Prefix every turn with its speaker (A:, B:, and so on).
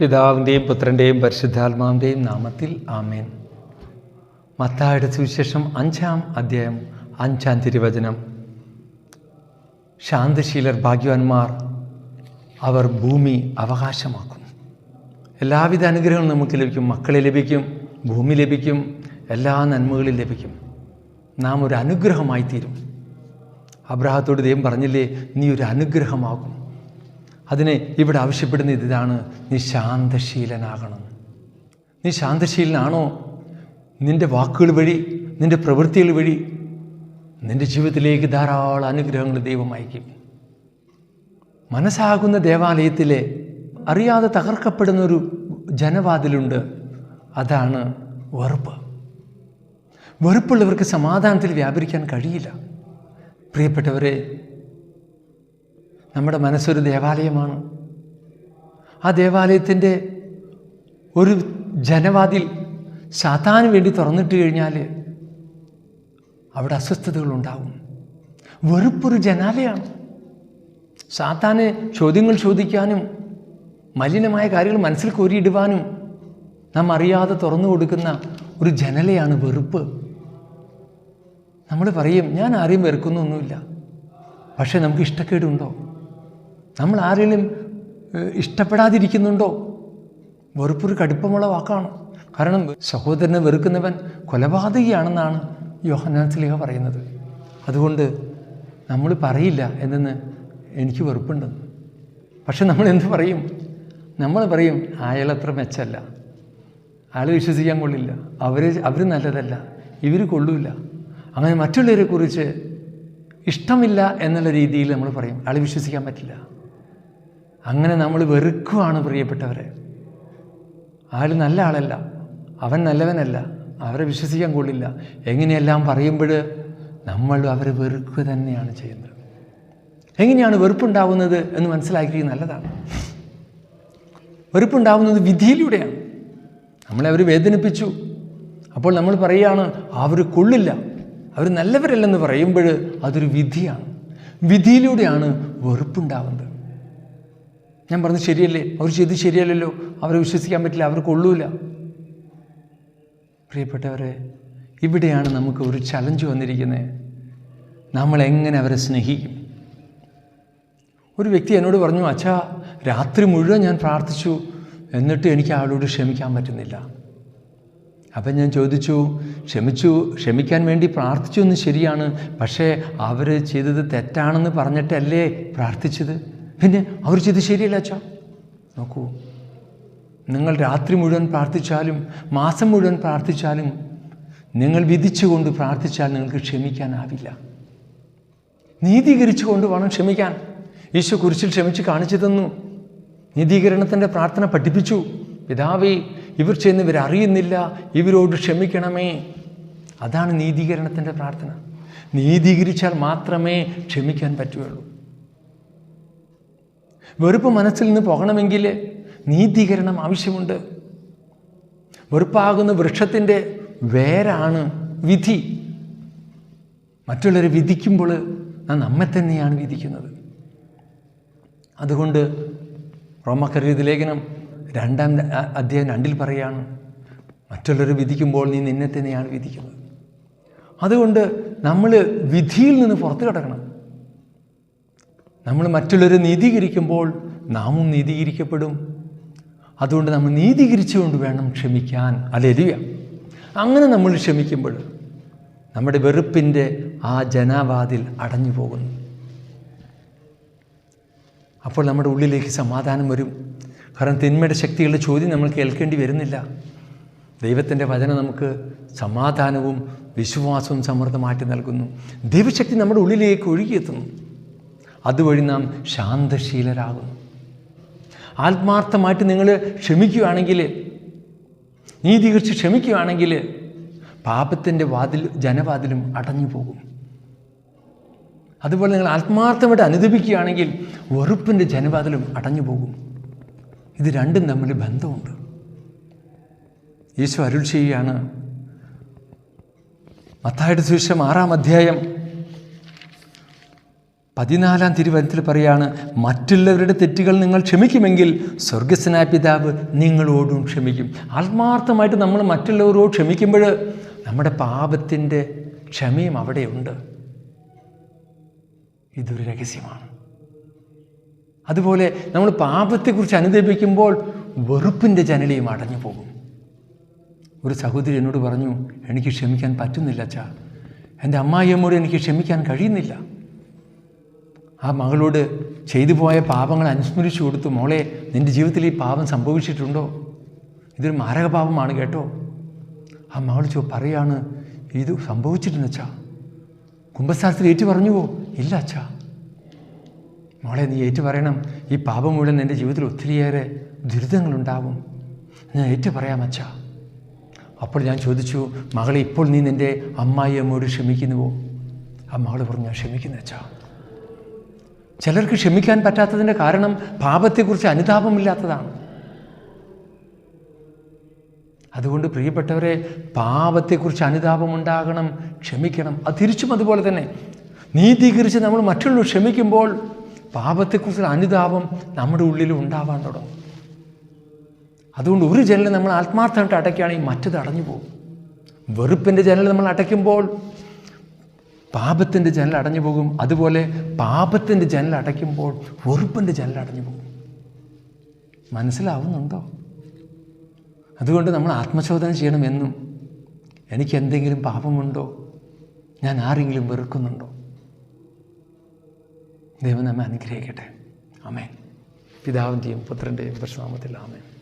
A: പിതാവിന്റെയും പുത്രന്റെയും പരിശുദ്ധാത്മാവിന്റെയും നാമത്തിൽ ആമേൻ. മത്തായുടെ സുവിശേഷം അഞ്ചാം അധ്യായം അഞ്ചാം തിരുവചനം. ശാന്തശീലർ ഭാഗ്യവാന്മാർ അവർ ഭൂമി അവകാശമാക്കും എല്ലാവിധ അനുഗ്രഹങ്ങളും നമുക്ക് ലഭിക്കും. മക്കളെ ലഭിക്കും ഭൂമി ലഭിക്കും എല്ലാ നന്മകളും ലഭിക്കും. നാം ഒരു അനുഗ്രഹമായി തീരും അബ്രാഹത്തോട് ദൈവം പറഞ്ഞില്ലേ നീ ഒരു അനുഗ്രഹമാകും. അതിനെ ഇവിടെ ആവശ്യപ്പെടുന്ന ഇതാണ്. നീ ശാന്തശീലനാകണം. നീ ശാന്തശീലനാണോ? നിന്റെ വാക്കുകൾ വഴി നിന്റെ പ്രവൃത്തികൾ വഴി നിന്റെ ജീവിതത്തിലേക്ക് ധാരാളം അനുഗ്രഹങ്ങൾ ദൈവം അയക്കും. മനസ്സാകുന്ന ദേവാലയത്തിലെ അറിയാതെ തകർക്കപ്പെടുന്ന ഒരു ജനവാതിലുണ്ട്. അതാണ് വെറുപ്പ്. വെറുപ്പുള്ളവർക്ക് സമാധാനത്തിൽ വ്യാപരിക്കാൻ കഴിയില്ല. പ്രിയപ്പെട്ടവരെ നമ്മുടെ മനസ്സൊരു ദേവാലയമാണ്. ആ ദേവാലയത്തിന്റെ ഒരു ജനവാതിൽ സാത്താന് വേണ്ടി തുറന്നിട്ട് കഴിഞ്ഞാൽ അവിടെ അസ്വസ്ഥതകളുണ്ടാവും വെറുപ്പൊരു ജനാലയാണ്. സാത്താന് ചോദ്യങ്ങൾ ചോദിക്കാനും മലിനമായ കാര്യങ്ങൾ മനസ്സിൽ കോരിയിടുവാനും നാം അറിയാതെ തുറന്നു കൊടുക്കുന്ന ഒരു ജനലയാണ് വെറുപ്പ്. നമ്മൾ പറയും ഞാൻ ആരെയും വെറുക്കുന്നൊന്നുമില്ല. പക്ഷേ നമുക്ക് ഇഷ്ടക്കേടുണ്ടോ? നമ്മൾ ആരെങ്കിലും ഇഷ്ടപ്പെടാതിരിക്കുന്നുണ്ടോ? വെറുപ്പൊരു കടുപ്പമുള്ള വാക്കാണ്. കാരണം സഹോദരനെ വെറുക്കുന്നവൻ കൊലപാതകിയാണെന്നാണ് യോഹന്നാൻ സ്ലിഹ പറയുന്നത്. അതുകൊണ്ട് നമ്മൾ പറയില്ല എന്തെന്ന് എനിക്ക് വെറുപ്പുണ്ടെന്ന്. പക്ഷെ നമ്മൾ എന്ത് പറയും? നമ്മൾ പറയും അയാളത്ര മെച്ചല്ല. അയാൾ വിശ്വസിക്കാൻ കൊള്ളില്ല. അവർ അവർ നല്ലതല്ല. ഇവർ കൊള്ളൂല. അങ്ങനെ മറ്റുള്ളവരെ കുറിച്ച് ഇഷ്ടമില്ല എന്നുള്ള രീതിയിൽ നമ്മൾ പറയും. അയാൾ വിശ്വസിക്കാൻ പറ്റില്ല. അങ്ങനെ നമ്മൾ വെറുക്കുവാണ് പ്രിയപ്പെട്ടവരെ. ആൾ നല്ല ആളല്ല. അവൻ നല്ലവനല്ല. അവരെ വിശ്വസിക്കാൻ കൊള്ളില്ല. എങ്ങനെയെല്ലാം പറയുമ്പോൾ നമ്മൾ അവരെ വെറുക്കുക തന്നെയാണ് ചെയ്യുന്നത്. എങ്ങനെയാണ് വെറുപ്പുണ്ടാവുന്നത് എന്ന് മനസ്സിലാക്കിയത് നല്ലതാണ്. വെറുപ്പുണ്ടാവുന്നത് വിധിയിലൂടെയാണ്. നമ്മളെ അവർ വേദനിപ്പിച്ചു. അപ്പോൾ നമ്മൾ പറയുകയാണ് അവർ കൊള്ളില്ല. അവർ നല്ലവരല്ലെന്ന് പറയുമ്പോൾ അതൊരു വിധിയാണ്. വിധിയിലൂടെയാണ് വെറുപ്പുണ്ടാവുന്നത്. ഞാൻ പറഞ്ഞത് ശരിയല്ലേ? അവർ ചെയ്ത് ശരിയല്ലല്ലോ. അവരെ വിശ്വസിക്കാൻ പറ്റില്ല. അവർ കൊള്ളൂല. പ്രിയപ്പെട്ടവരെ ഇവിടെയാണ് നമുക്ക് ഒരു ചലഞ്ച് വന്നിരിക്കുന്നത്. നമ്മൾ എങ്ങനെ അവരെ സ്നേഹിക്കും? ഒരു വ്യക്തി എന്നോട് പറഞ്ഞു അച്ഛാ രാത്രി മുഴുവൻ ഞാൻ പ്രാർത്ഥിച്ചു. എന്നിട്ട് എനിക്ക് ആളോട് ക്ഷമിക്കാൻ പറ്റുന്നില്ല. അപ്പം ഞാൻ ചോദിച്ചു ക്ഷമിച്ചു ക്ഷമിക്കാൻ വേണ്ടി പ്രാർത്ഥിച്ചു എന്ന് ശരിയാണ്. പക്ഷേ അവർ ചെയ്തത് തെറ്റാണെന്ന് പറഞ്ഞിട്ടല്ലേ പ്രാർത്ഥിച്ചത്? പിന്നെ അവർ ചെയ്ത് ശരിയല്ല അച്ഛാ? നോക്കൂ നിങ്ങൾ രാത്രി മുഴുവൻ പ്രാർത്ഥിച്ചാലും മാസം മുഴുവൻ പ്രാർത്ഥിച്ചാലും നിങ്ങൾ വിധിച്ചുകൊണ്ട് പ്രാർത്ഥിച്ചാൽ നിങ്ങൾക്ക് ക്ഷമിക്കാനാവില്ല. നീതീകരിച്ചുകൊണ്ട് വേണം ക്ഷമിക്കാൻ. ഈശോ കുരിശിൽ ക്ഷമിച്ച് കാണിച്ചു തന്നു. നീതീകരണത്തിന്റെ പ്രാർത്ഥന പഠിപ്പിച്ചു. പിതാവേ ഇവർ ചെയ്യുന്നവർ അറിയുന്നില്ല ഇവരോട് ക്ഷമിക്കണമേ. അതാണ് നീതീകരണത്തിന്റെ പ്രാർത്ഥന. നീതീകരിച്ചാൽ മാത്രമേ ക്ഷമിക്കാൻ പറ്റുകയുള്ളൂ. വെറുപ്പ് മനസ്സിൽ നിന്ന് പോകണമെങ്കിൽ നീതീകരണം ആവശ്യമുണ്ട്. വെറുപ്പാകുന്ന വൃക്ഷത്തിന്റെ വേരാണ് വിധി. മറ്റുള്ളവരെ വിധിക്കുമ്പോൾ നാം നമ്മെ തന്നെയാണ് വിധിക്കുന്നത്. അതുകൊണ്ട് റോമക്കരീത് ലേഖനം രണ്ടാം അദ്ദേഹം രണ്ടിൽ പറയാണ് മറ്റുള്ളവർ വിധിക്കുമ്പോൾ നീ നിന്നെ തന്നെയാണ് വിധിക്കുന്നത്. അതുകൊണ്ട് നമ്മൾ വിധിയിൽ നിന്ന് പുറത്തു കിടക്കണം നമ്മൾ മറ്റുള്ളവരെ നീതീകരിക്കുമ്പോൾ നാമും നീതീകരിക്കപ്പെടും. അതുകൊണ്ട് നമ്മൾ നീതീകരിച്ചുകൊണ്ട് വേണം ക്ഷമിക്കാൻ. അല്ലെലിയ. അങ്ങനെ നമ്മൾ ക്ഷമിക്കുമ്പോൾ നമ്മുടെ വെറുപ്പിന്റെ ആ ജനാവാതിൽ അടഞ്ഞു പോകുന്നു. അപ്പോൾ നമ്മുടെ ഉള്ളിലേക്ക് സമാധാനം വരും. കാരണം തിന്മയുടെ ശക്തികളുടെ ചോദ്യം നമ്മൾ കേൾക്കേണ്ടി വരുന്നില്ല. ദൈവത്തിന്റെ വചനം നമുക്ക് സമാധാനവും വിശ്വാസവും സമൃദ്ധമാറ്റി നൽകുന്നു. ദൈവശക്തി നമ്മുടെ ഉള്ളിലേക്ക് ഒഴുകിയെത്തുന്നു. അതുവഴി നാം ശാന്തശീലരാകുന്നു. ആത്മാർത്ഥമായിട്ട് നിങ്ങൾ ക്ഷമിക്കുകയാണെങ്കിൽ നീതീകരിച്ച് ക്ഷമിക്കുകയാണെങ്കിൽ പാപത്തിന്റെ വാതിൽ ജനവാതിലും അടഞ്ഞു പോകും. അതുപോലെ നിങ്ങൾ ആത്മാർത്ഥമായിട്ട് അനുദപിക്കുകയാണെങ്കിൽ വെറുപ്പിന്റെ ജനവാതിലും അടഞ്ഞു പോകും. ഇത് രണ്ടും തമ്മിൽ ബന്ധമുണ്ട്. യേശു അരുൾ ചെയ്യുകയാണ്. മത്തായുടെ സുവിശേഷം ആറാം അധ്യായം പതിനാലാം തിരുവനന്തപുരത്തിൽ പറയാണ് മറ്റുള്ളവരുടെ തെറ്റുകൾ നിങ്ങൾ ക്ഷമിക്കുമെങ്കിൽ സ്വർഗസ്വനായ പിതാവ് നിങ്ങളോടും ക്ഷമിക്കും. ആത്മാർത്ഥമായിട്ട് നമ്മൾ മറ്റുള്ളവരോട് ക്ഷമിക്കുമ്പോൾ നമ്മുടെ പാപത്തിന്റെ ക്ഷമയും അവിടെയുണ്ട്. ഇതൊരു രഹസ്യമാണ്. അതുപോലെ നമ്മൾ പാപത്തെക്കുറിച്ച് അനുദപിക്കുമ്പോൾ വെറുപ്പിന്റെ ജനലയും അടഞ്ഞു പോകും. ഒരു സഹോദരി എന്നോട് പറഞ്ഞു എനിക്ക് ക്ഷമിക്കാൻ പറ്റുന്നില്ല അച്ഛാ. എന്റെ അമ്മായിയമ്മോട് എനിക്ക് ക്ഷമിക്കാൻ കഴിയുന്നില്ല. ആ മകളോട് ചെയ്തു പോയ പാപങ്ങൾ അനുസ്മരിച്ചു കൊടുത്തു മോളെ നിന്റെ ജീവിതത്തിൽ ഈ പാപം സംഭവിച്ചിട്ടുണ്ടോ? ഇതൊരു മാരക പാപമാണ് കേട്ടോ. ആ മകൾ ചോ പറയാണ് ഇത് സംഭവിച്ചിട്ടുണ്ട് അച്ഛാ. കുംഭശാസ്ത്രി ഏറ്റു പറഞ്ഞുവോ ഇല്ല അച്ഛാ. മോളെ നീ ഏറ്റു പറയണം ഈ പാപം മൂലം നിന്റെ ജീവിതത്തിൽ ഒത്തിരിയേറെ ദുരിതങ്ങളുണ്ടാവും. ഞാൻ ഏറ്റു പറയാം അച്ഛാ. അപ്പോൾ ഞാൻ ചോദിച്ചു മകളെ ഇപ്പോൾ നീ നിന്റെ അമ്മായി അമ്മയോട് ക്ഷമിക്കുന്നുവോ? ആ മകൾ പറഞ്ഞു ഞാൻ ക്ഷമിക്കുന്നു അച്ഛാ. ചിലർക്ക് ക്ഷമിക്കാൻ പറ്റാത്തതിന്റെ കാരണം പാപത്തെക്കുറിച്ച് അനുതാപമില്ലാത്തതാണ്. അതുകൊണ്ട് പ്രിയപ്പെട്ടവരെ പാപത്തെക്കുറിച്ച് അനുതാപമുണ്ടാകണം ക്ഷമിക്കണം അത് തിരിച്ചും അതുപോലെ തന്നെ. നീതീകരിച്ച് നമ്മൾ മറ്റുള്ളവർ ക്ഷമിക്കുമ്പോൾ പാപത്തെക്കുറിച്ചുള്ള അനുതാപം നമ്മുടെ ഉള്ളിൽ ഉണ്ടാവാൻ തുടങ്ങും. അതുകൊണ്ട് ഒരു ജനൽ നമ്മൾ ആത്മാർത്ഥമായിട്ട് അടയ്ക്കുകയാണെങ്കിൽ മറ്റത് അടഞ്ഞു പോകും വെറുപ്പിന്റെ ജനലിൽ നമ്മൾ അടയ്ക്കുമ്പോൾ പാപത്തിന്റെ ജനൽ അടഞ്ഞു പോകും. അതുപോലെ പാപത്തിന്റെ ജനൽ അടയ്ക്കുമ്പോൾ വെറുപ്പിന്റെ ജനൽ അടഞ്ഞു പോകും. മനസ്സിലാവുന്നുണ്ടോ? അതുകൊണ്ട് നമ്മൾ ആത്മശോധന ചെയ്യണമെന്നും എനിക്ക് എന്തെങ്കിലും പാപമുണ്ടോ? ഞാൻ ആരെങ്കിലും വെറുക്കുന്നുണ്ടോ? ദൈവം നമ്മെ അനുഗ്രഹിക്കട്ടെ. അമേ പിതാവിന്റെയും പുത്രന്റെയും പ്രശ്നാമത്തിൽ ആമേ